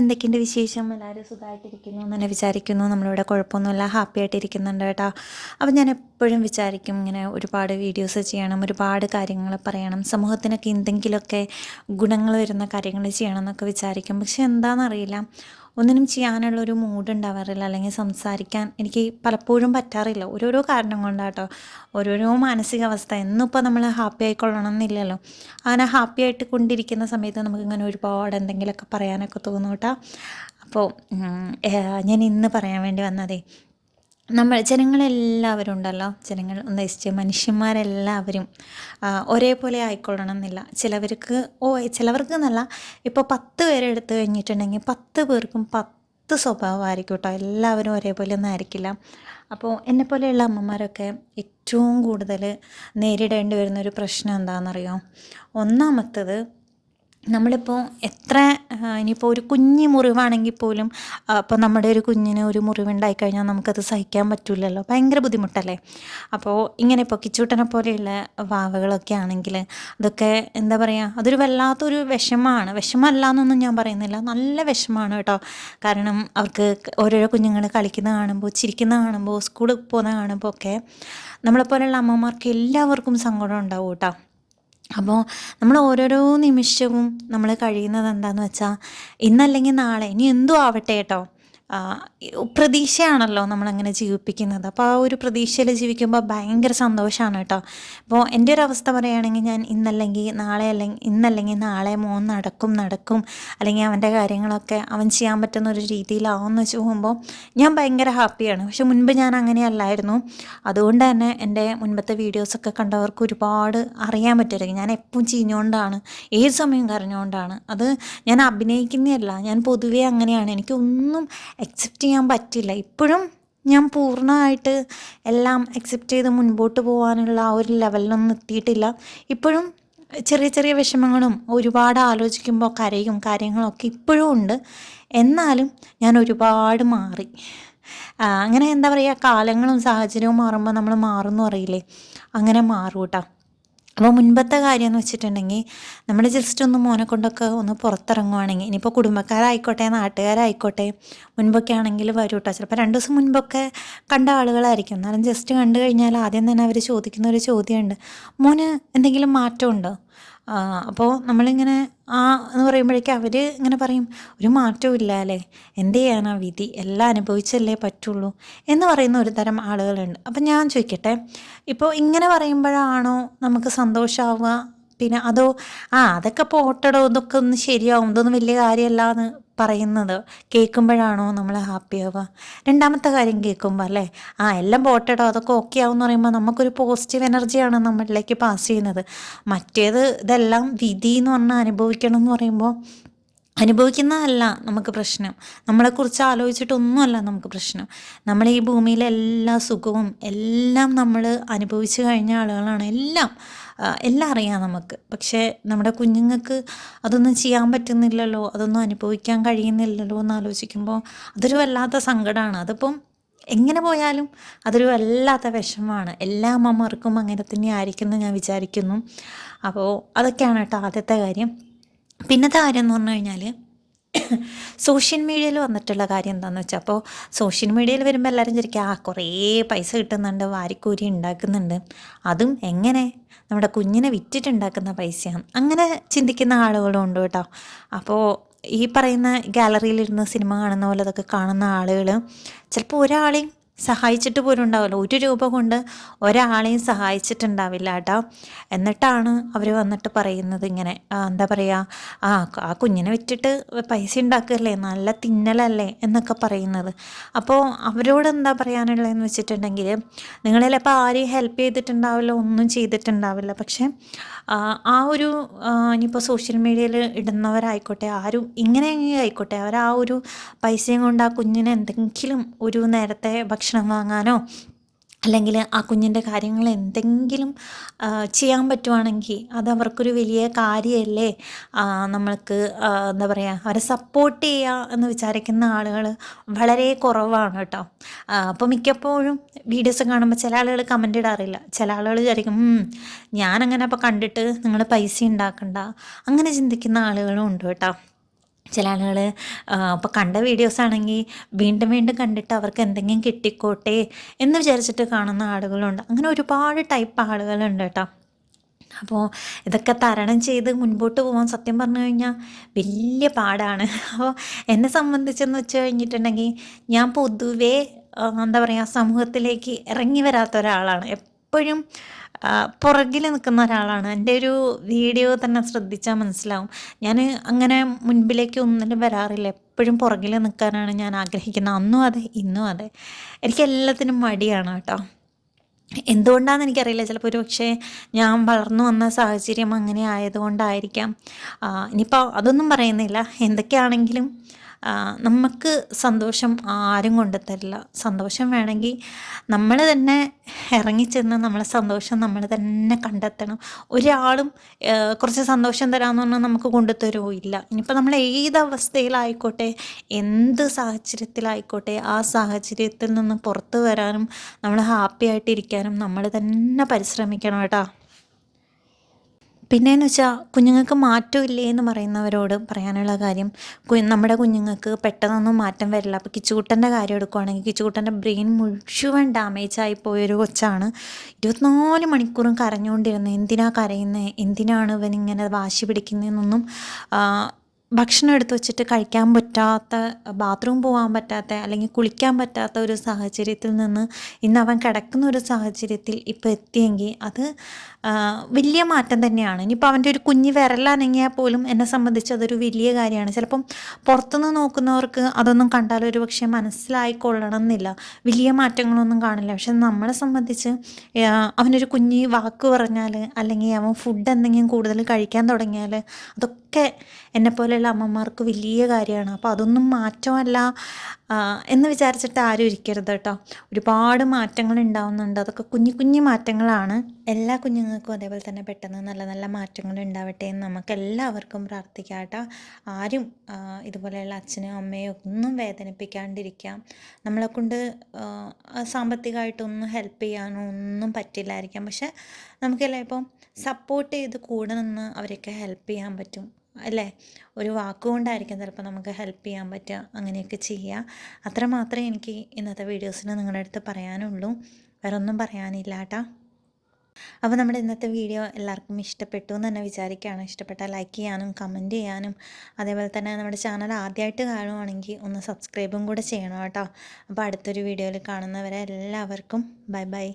എന്തൊക്കെയുണ്ട് വിശേഷം? എല്ലാവരും സുഖമായിട്ടിരിക്കുന്നു എന്ന് വിചാരിക്കുന്നു. നമ്മളിവിടെ കുഴപ്പമൊന്നുമില്ല. ഹാപ്പി ആയിട്ടിരിക്കുന്നുണ്ട് കേട്ടോ. അപ്പം ഞാൻ എപ്പോഴും വിചാരിക്കും ഇങ്ങനെ ഒരുപാട് വീഡിയോസ് ചെയ്യണം ഒരുപാട് കാര്യങ്ങൾ പറയണം സമൂഹത്തിനൊക്കെ എന്തെങ്കിലുമൊക്കെ ഗുണങ്ങൾ വരുന്ന കാര്യങ്ങൾ ചെയ്യണം എന്നൊക്കെ വിചാരിക്കും. പക്ഷെ എന്താണെന്നറിയില്ല. ഒന്നിനും ചെയ്യാനുള്ള ഒരു മൂഡ് ഉണ്ടാവാറില്ല അല്ലെങ്കിൽ സംസാരിക്കാൻ എനിക്ക് പലപ്പോഴും പറ്റാറില്ല. ഓരോരോ കാരണം കൊണ്ടാട്ടോ. ഓരോരോ മാനസികാവസ്ഥ. എന്നിപ്പോൾ നമ്മൾ ഹാപ്പി ആയിക്കൊള്ളണം എന്നില്ലല്ലോ അങ്ങനെ ഹാപ്പി ആയിട്ട് കൊണ്ടിരിക്കുന്ന സമയത്ത് നമുക്കിങ്ങനെ ഒരുപാട് എന്തെങ്കിലുമൊക്കെ പറയാനൊക്കെ തോന്നും കേട്ടോ അപ്പോൾ ഞാൻ ഇന്ന് പറയാൻ വേണ്ടി വന്നതേ നമ്മൾ ജനങ്ങളെല്ലാവരും ഉണ്ടല്ലോ ജനങ്ങൾ ഉദ്ദേശിച്ച് മനുഷ്യന്മാരെല്ലാവരും ഒരേപോലെ ആയിക്കൊള്ളണം എന്നില്ല ചിലവർക്ക് ഓ ചിലവർക്ക് എന്നല്ല ഇപ്പോൾ പത്ത് പേരെ എടുത്തു കഴിഞ്ഞിട്ടുണ്ടെങ്കിൽ പത്ത് പേർക്കും പത്ത് സ്വഭാവമായിരിക്കും കേട്ടോ. എല്ലാവരും ഒരേപോലെ ഒന്നും ആയിരിക്കില്ല. അപ്പോൾ എന്നെപ്പോലെയുള്ള അമ്മമാരൊക്കെ ഏറ്റവും കൂടുതൽ നേരിടേണ്ടി വരുന്ന ഒരു പ്രശ്നം എന്താണെന്നറിയോ? ഒന്നാമത്തത് നമ്മളിപ്പോൾ എത്ര ഇനിയിപ്പോൾ ഒരു കുഞ്ഞി മുറിവാണെങ്കിൽ പോലും അപ്പോൾ നമ്മുടെ ഒരു കുഞ്ഞിന് ഒരു മുറിവുണ്ടായി കഴിഞ്ഞാൽ നമുക്കത് സഹിക്കാൻ പറ്റില്ലല്ലോ ഭയങ്കര ബുദ്ധിമുട്ടല്ലേ? അപ്പോൾ ഇങ്ങനെ ഇപ്പോൾ കിച്ചൂട്ടനെ പോലെയുള്ള വാവകളൊക്കെ ആണെങ്കിൽ അതൊക്കെ എന്താ പറയുക അതൊരു വല്ലാത്തൊരു വിഷമമാണ് വിഷമമല്ല എന്നൊന്നും ഞാൻ പറയുന്നില്ല. നല്ല വിഷമമാണ് കേട്ടോ. കാരണം അവർക്ക് ഓരോരോ കുഞ്ഞുങ്ങൾ കളിക്കുന്ന കാണുമ്പോൾ ചിരിക്കുന്ന കാണുമ്പോൾ സ്കൂളിൽ പോകുന്ന കാണുമ്പോൾ ഒക്കെ നമ്മളെപ്പോലെയുള്ള അമ്മമാർക്ക് എല്ലാവർക്കും സങ്കടം ഉണ്ടാവും കേട്ടോ. അപ്പോൾ നമ്മൾ ഓരോരോ നിമിഷവും നമ്മൾ കഴിയുന്നത് എന്താണെന്ന് വെച്ചാൽ ഇന്നല്ലെങ്കിൽ നാളെ. ഇനി എന്തും ആവട്ടെ കേട്ടോ. പ്രതീക്ഷയാണല്ലോ നമ്മളങ്ങനെ ജീവിപ്പിക്കുന്നത്. അപ്പോൾ ആ ഒരു പ്രതീക്ഷയിൽ ജീവിക്കുമ്പോൾ ഭയങ്കര സന്തോഷമാണ് കേട്ടോ. അപ്പോൾ എന്റെ ഒരു അവസ്ഥ പറയുകയാണെങ്കിൽ ഞാൻ ഇന്നല്ലെങ്കിൽ നാളെ അല്ലെങ്കിൽ ഇന്നല്ലെങ്കിൽ നാളെ മോൻ നടക്കും നടക്കും. അല്ലെങ്കിൽ അവന്റെ കാര്യങ്ങളൊക്കെ അവൻ ചെയ്യാൻ പറ്റുന്ന ഒരു രീതിയിലാവുമെന്ന് വെച്ച് പോകുമ്പോൾ ഞാൻ ഭയങ്കര ഹാപ്പിയാണ്. പക്ഷെ മുൻപ് ഞാൻ അങ്ങനെയല്ലായിരുന്നു. അതുകൊണ്ട് തന്നെ എന്റെ മുൻപത്തെ വീഡിയോസൊക്കെ കണ്ടവർക്ക് ഒരുപാട് അറിയാൻ പറ്റുമായിരിക്കും. ഞാൻ എപ്പോഴും ചീഞ്ഞുകൊണ്ടാണ് ഏത് സമയം കരഞ്ഞുകൊണ്ടാണ്. അത് ഞാൻ അഭിനയിക്കുന്നതല്ല ഞാൻ പൊതുവേ അങ്ങനെയാണ്. എനിക്കൊന്നും അക്സെപ്റ്റ് ചെയ്യാൻ പറ്റില്ല. ഇപ്പോഴും ഞാൻ പൂർണമായിട്ട് എല്ലാം അക്സെപ്റ്റ് ചെയ്ത് മുൻപോട്ട് പോകാനുള്ള ആ ഒരു ലെവലിലൊന്നും എത്തിയിട്ടില്ല. ഇപ്പോഴും ചെറിയ ചെറിയ വിഷമങ്ങളും ഒരുപാട് ആലോചിക്കുമ്പോൾ കരയും കാര്യങ്ങളൊക്കെ ഇപ്പോഴും ഉണ്ട്. എന്നാലും ഞാൻ ഒരുപാട് മാറി. അങ്ങനെ എന്താ പറയുക കാലങ്ങളും സാഹചര്യവും മാറുമ്പോൾ നമ്മൾ മാറുമെന്ന് അറിയില്ലേ? അങ്ങനെ മാറും കേട്ടോ അപ്പോൾ മുൻപത്തെ കാര്യം എന്ന് വെച്ചിട്ടുണ്ടെങ്കിൽ നമ്മൾ ജസ്റ്റ് ഒന്ന് മോനെ കൊണ്ടൊക്കെ ഒന്ന് പുറത്തിറങ്ങുവാണെങ്കിൽ ഇനിയിപ്പോൾ കുടുംബക്കാരായിക്കോട്ടെ നാട്ടുകാരായിക്കോട്ടെ മുൻപൊക്കെ ആണെങ്കിൽ വരും കേട്ടോ ചിലപ്പോൾ രണ്ട് ദിവസം മുൻപൊക്കെ കണ്ട ആളുകളായിരിക്കും. എന്നാലും ജസ്റ്റ് കണ്ടു കഴിഞ്ഞാൽ ആദ്യം തന്നെ അവർ ചോദിക്കുന്ന ഒരു ചോദ്യമുണ്ട്. മോന് എന്തെങ്കിലും മാറ്റമുണ്ടോ? അപ്പോൾ നമ്മളിങ്ങനെ ആ എന്ന് പറയുമ്പോഴേക്കും അവർ ഇങ്ങനെ പറയും ഒരു മാറ്റവും ഇല്ല അല്ലേ? എന്ത് ചെയ്യാനാ വിധി? എല്ലാം അനുഭവിച്ചല്ലേ പറ്റുള്ളൂ? എന്ന് പറയുന്ന ഒരു തരം ആളുകളുണ്ട്. അപ്പം ഞാൻ ചോദിക്കട്ടെ ഇപ്പോൾ ഇങ്ങനെ പറയുമ്പോഴാണോ നമുക്ക് സന്തോഷമാവുക പിന്നെ അതോ ആ അതൊക്കെ പോട്ടടോ ഇതൊക്കെ ഒന്ന് ശരിയാവും ഇതൊന്നും വലിയ കാര്യമല്ല എന്ന് പറയുന്നത് കേൾക്കുമ്പോഴാണോ നമ്മൾ ഹാപ്പി ആവുക. രണ്ടാമത്തെ കാര്യം കേൾക്കുമ്പോൾ അല്ലേ? ആ എല്ലാം പോട്ടേടോ അതൊക്കെ ഓക്കെ ആവുമെന്ന് പറയുമ്പോൾ നമുക്കൊരു പോസിറ്റീവ് എനർജിയാണ് നമ്മളിലേക്ക് പാസ് ചെയ്യുന്നത്. മറ്റേത് ഇതെല്ലാം വിധി എന്ന് പറഞ്ഞാൽ അനുഭവിക്കണം എന്ന് പറയുമ്പോൾ അനുഭവിക്കുന്നതല്ല നമുക്ക് പ്രശ്നം. നമ്മളെക്കുറിച്ച് ആലോചിച്ചിട്ടൊന്നുമല്ല നമുക്ക് പ്രശ്നം. നമ്മൾ ഈ ഭൂമിയിലെ എല്ലാ സുഖവും എല്ലാം നമ്മൾ അനുഭവിച്ചു കഴിഞ്ഞ ആളുകളാണ് എല്ലാം. എല്ലാം അറിയാം നമുക്ക്. പക്ഷേ നമ്മുടെ കുഞ്ഞുങ്ങൾക്ക് അതൊന്നും ചെയ്യാൻ പറ്റുന്നില്ലല്ലോ അതൊന്നും അനുഭവിക്കാൻ കഴിയുന്നില്ലല്ലോ എന്ന് ആലോചിക്കുമ്പോൾ അതൊരു വല്ലാത്ത സങ്കടമാണ് അതിപ്പം എങ്ങനെ പോയാലും അതൊരു വല്ലാത്ത വിഷമമാണ്. എല്ലാ അമ്മമാർക്കും അങ്ങനെ തന്നെ ആയിരിക്കും എന്ന് ഞാൻ വിചാരിക്കുന്നു. അപ്പോൾ അതൊക്കെയാണ് കേട്ടോ ആദ്യത്തെ കാര്യം. പിന്നത്തെ കാര്യം എന്ന് പറഞ്ഞു കഴിഞ്ഞാൽ സോഷ്യൽ മീഡിയയിൽ വന്നിട്ടുള്ള കാര്യം എന്താണെന്ന് വെച്ചാൽ അപ്പോൾ സോഷ്യൽ മീഡിയയിൽ വരുമ്പോൾ എല്ലാവരും ശരിക്കും ആ കുറേ പൈസ കിട്ടുന്നുണ്ട് വാരിക്കൂരി ഉണ്ടാക്കുന്നുണ്ട് അതും എങ്ങനെ? നമ്മുടെ കുഞ്ഞിനെ വിറ്റിട്ടുണ്ടാക്കുന്ന പൈസയാണ്. അങ്ങനെ ചിന്തിക്കുന്ന ആളുകളും ഉണ്ട് കേട്ടോ. അപ്പോൾ ഈ പറയുന്ന ഗാലറിയിലിരുന്ന് സിനിമ കാണുന്ന പോലെ അതൊക്കെ കാണുന്ന ആളുകൾ ചിലപ്പോൾ ഒരാളെയും സഹായിച്ചിട്ട് പോലും ഉണ്ടാവില്ല. ഒരു രൂപ കൊണ്ട് ഒരാളെയും സഹായിച്ചിട്ടുണ്ടാവില്ല കേട്ടോ. എന്നിട്ടാണ് അവർ വന്നിട്ട് പറയുന്നത് ഇങ്ങനെ എന്താ പറയുക ആ ആ കുഞ്ഞിനെ വിറ്റിട്ട് പൈസ ഉണ്ടാക്കുകയല്ലേ നല്ല തിന്നലല്ലേ എന്നൊക്കെ പറയുന്നത്. അപ്പോൾ അവരോട് എന്താ പറയാനുള്ളതെന്ന് വെച്ചിട്ടുണ്ടെങ്കിൽ നിങ്ങൾ ചിലപ്പോൾ ആരെയും ഹെൽപ്പ് ചെയ്തിട്ടുണ്ടാവില്ല ഒന്നും ചെയ്തിട്ടുണ്ടാവില്ല. പക്ഷേ ആ, ഒരു ഇനിയിപ്പോൾ സോഷ്യൽ മീഡിയയിൽ ഇടുന്നവരായിക്കോട്ടെ ആരും ഇങ്ങനെ ആയിക്കോട്ടെ. അവർ ആ ഒരു പൈസയും കൊണ്ട് ആ കുഞ്ഞിന് എന്തെങ്കിലും ഒരു നേരത്തെ ഭക്ഷണം വാങ്ങാനോ അല്ലെങ്കിൽ ആ കുഞ്ഞിന്റെ കാര്യങ്ങൾ എന്തെങ്കിലും ചെയ്യാൻ പറ്റുവാണെങ്കിൽ അത് അവർക്കൊരു വലിയ കാര്യമല്ലേ? നമ്മൾക്ക് എന്താ പറയുക അവരെ സപ്പോർട്ട് ചെയ്യുക എന്ന് വിചാരിക്കുന്ന ആളുകൾ വളരെ കുറവാണ് കേട്ടോ. അപ്പോൾ മിക്കപ്പോഴും വീഡിയോസ് കാണുമ്പോൾ ചില ആളുകൾ കമന്റ് ഇടാറില്ല. ചില ആളുകൾ വിചാരിക്കും "ഉം, ഞാനങ്ങനെ അപ്പോൾ കണ്ടിട്ട് നിങ്ങൾ പൈസ ഉണ്ടാക്കണ്ട. അങ്ങനെ ചിന്തിക്കുന്ന ആളുകളും ഉണ്ട് കേട്ടോ. ചില ആളുകൾ ഇപ്പോൾ കണ്ട വീഡിയോസ് ആണെങ്കിൽ വീണ്ടും വീണ്ടും കണ്ടിട്ട് അവർക്ക് എന്തെങ്കിലും കിട്ടിക്കോട്ടെ എന്ന് വിചാരിച്ചിട്ട് കാണുന്ന ആളുകളുണ്ട്. അങ്ങനെ ഒരുപാട് ടൈപ്പ് ആളുകളുണ്ട് കേട്ടോ. അപ്പോൾ ഇതൊക്കെ തരണം ചെയ്ത് മുൻപോട്ട് പോകാൻ സത്യം പറഞ്ഞു കഴിഞ്ഞാൽ വലിയ പാടാണ്. അപ്പോൾ എന്നെ സംബന്ധിച്ചെന്ന് വെച്ച് കഴിഞ്ഞിട്ടുണ്ടെങ്കിൽ ഞാൻ പൊതുവേ എന്താ പറയുക സമൂഹത്തിലേക്ക് ഇറങ്ങി വരാത്ത ഒരാളാണ്. എപ്പോഴും പുറകിൽ നിൽക്കുന്ന ഒരാളാണ്. എന്റെ ഒരു വീഡിയോ തന്നെ ശ്രദ്ധിച്ചാൽ മനസ്സിലാവും. ഞാൻ അങ്ങനെ മുൻപിലേക്ക് ഒന്നിനും വരാറില്ല. എപ്പോഴും പുറകിൽ നിൽക്കാനാണ് ഞാൻ ആഗ്രഹിക്കുന്നത്. അന്നും അതെ ഇന്നും അതെ. എനിക്ക് എല്ലാത്തിനും മടിയാണ് കേട്ടോ. എന്തുകൊണ്ടാണെന്ന് എനിക്കറിയില്ല. ചിലപ്പോൾ ഒരു പക്ഷേ ഞാൻ വളർന്നു വന്ന സാഹചര്യം അങ്ങനെ ആയതുകൊണ്ടായിരിക്കാം. ഇനിയിപ്പോൾ അതൊന്നും പറയുന്നില്ല. എന്തൊക്കെയാണെങ്കിലും നമുക്ക് സന്തോഷം ആരും കൊണ്ടുതരില്ല സന്തോഷം വേണമെങ്കിൽ നമ്മൾ തന്നെ ഇറങ്ങിച്ചെന്ന് നമ്മളെ സന്തോഷം നമ്മൾ തന്നെ കണ്ടെത്തണം. ഒരാളും കുറച്ച് സന്തോഷം തരാമെന്ന് പറഞ്ഞാൽ നമുക്ക് കൊണ്ടുതരുമോ ഇല്ല. ഇനിയിപ്പോൾ നമ്മൾ ഏത് അവസ്ഥയിലായിക്കോട്ടെ എന്ത് സാഹചര്യത്തിലായിക്കോട്ടെ ആ സാഹചര്യത്തിൽ നിന്ന് പുറത്തു വരാനും നമ്മൾ ഹാപ്പി ആയിട്ടിരിക്കാനും നമ്മൾ തന്നെ പരിശ്രമിക്കണം കേട്ടോ. പിന്നെയെന്ന് വെച്ചാൽ കുഞ്ഞുങ്ങൾക്ക് മാറ്റമില്ലേ എന്ന് പറയുന്നവരോട് പറയാനുള്ള കാര്യം നമ്മുടെ കുഞ്ഞുങ്ങൾക്ക് പെട്ടെന്നൊന്നും മാറ്റം വരില്ല. അപ്പോൾ കിച്ചുകുട്ടന്റെ കാര്യം എടുക്കുവാണെങ്കിൽ കിച്ചുകുട്ടന്റെ ബ്രെയിൻ മുഴുവൻ ഡാമേജ് ആയി പോയൊരു കൊച്ചാണ്. ഇരുപത്തിനാല് മണിക്കൂറും കരഞ്ഞുകൊണ്ടിരുന്നത് എന്തിനാ കരയുന്നത് എന്തിനാണ് ഇവൻ ഇങ്ങനെ വാശി പിടിക്കുന്നതെന്നൊന്നും ഭക്ഷണം എടുത്ത് വെച്ചിട്ട് കഴിക്കാൻ പറ്റാത്ത ബാത്റൂം പോകാൻ പറ്റാത്ത അല്ലെങ്കിൽ കുളിക്കാൻ പറ്റാത്ത ഒരു സാഹചര്യത്തിൽ നിന്ന് ഇന്ന് അവൻ കിടക്കുന്ന ഒരു സാഹചര്യത്തിൽ ഇപ്പോൾ എത്തിയെങ്കിൽ അത് വലിയ മാറ്റം തന്നെയാണ്. ഇനിയിപ്പോൾ അവന്റെ ഒരു കുഞ്ഞ് വിരലനങ്ങിയാൽ പോലും എന്നെ സംബന്ധിച്ച് അതൊരു വലിയ കാര്യമാണ്. ചിലപ്പം പുറത്തുനിന്ന് നോക്കുന്നവർക്ക് അതൊന്നും കണ്ടാൽ ഒരു പക്ഷേ മനസ്സിലായിക്കൊള്ളണം എന്നില്ല വലിയ മാറ്റങ്ങളൊന്നും കാണില്ല. പക്ഷെ നമ്മളെ സംബന്ധിച്ച് അവനൊരു കുഞ്ഞ് വാക്ക് പറഞ്ഞാൽ അല്ലെങ്കിൽ അവൻ ഫുഡ് എന്തെങ്കിലും കൂടുതൽ കഴിക്കാൻ തുടങ്ങിയാൽ അതൊക്കെ എന്നെപ്പോലെയുള്ള അമ്മമാർക്ക് വലിയ കാര്യമാണ്. അപ്പോൾ അതൊന്നും മാറ്റമല്ല. എന്ന് വിചാരിച്ചിട്ട് ആരും ഇരിക്കരുത് കേട്ടോ. ഒരുപാട് മാറ്റങ്ങൾ ഉണ്ടാവുന്നുണ്ട്. അതൊക്കെ കുഞ്ഞു കുഞ്ഞു മാറ്റങ്ങളാണ്. എല്ലാ കുഞ്ഞുങ്ങൾക്കും അതേപോലെ തന്നെ പെട്ടെന്ന് നല്ല നല്ല മാറ്റങ്ങൾ ഉണ്ടാവട്ടെ എന്ന് നമുക്ക് എല്ലാവർക്കും പ്രാർത്ഥിക്കാം കേട്ടോ. ആരും ഇതുപോലെയുള്ള അച്ഛനും അമ്മയും ഒന്നും വേദനിപ്പിക്കാണ്ടിരിക്കാം. നമ്മളെ കൊണ്ട് സാമ്പത്തികമായിട്ടൊന്നും ഹെൽപ്പ് ചെയ്യാനോ ഒന്നും പറ്റില്ലായിരിക്കാം. പക്ഷെ നമുക്കെല്ലാം ഇപ്പം സപ്പോർട്ട് ചെയ്ത് കൂടെ നിന്ന് അവരെയൊക്കെ ഹെൽപ്പ് ചെയ്യാൻ പറ്റും. അല്ലേ? ഒരു വാക്കുകൊണ്ടായിരിക്കും ചിലപ്പോൾ നമുക്ക് ഹെൽപ്പ് ചെയ്യാൻ പറ്റുക അങ്ങനെയൊക്കെ ചെയ്യുക. അത്ര മാത്രമേ എനിക്ക് ഇന്നത്തെ വീഡിയോസിന് നിങ്ങളുടെ അടുത്ത് പറയാനുള്ളൂ. വേറെ ഒന്നും പറയാനില്ല കേട്ടോ. അപ്പോൾ നമ്മുടെ ഇന്നത്തെ വീഡിയോ എല്ലാവർക്കും ഇഷ്ടപ്പെട്ടു എന്ന് തന്നെ വിചാരിക്കുകയാണ്. ഇഷ്ടപ്പെട്ടാൽ ലൈക്ക് ചെയ്യാനും കമന്റ് ചെയ്യാനും. അതേപോലെ തന്നെ നമ്മുടെ ചാനൽ ആദ്യമായിട്ട് കാണുവാണെങ്കിൽ ഒന്ന് സബ്സ്ക്രൈബും കൂടെ ചെയ്യണം കേട്ടോ. അപ്പോൾ അടുത്തൊരു വീഡിയോയിൽ കാണുന്നവരെ എല്ലാവർക്കും ബൈ ബൈ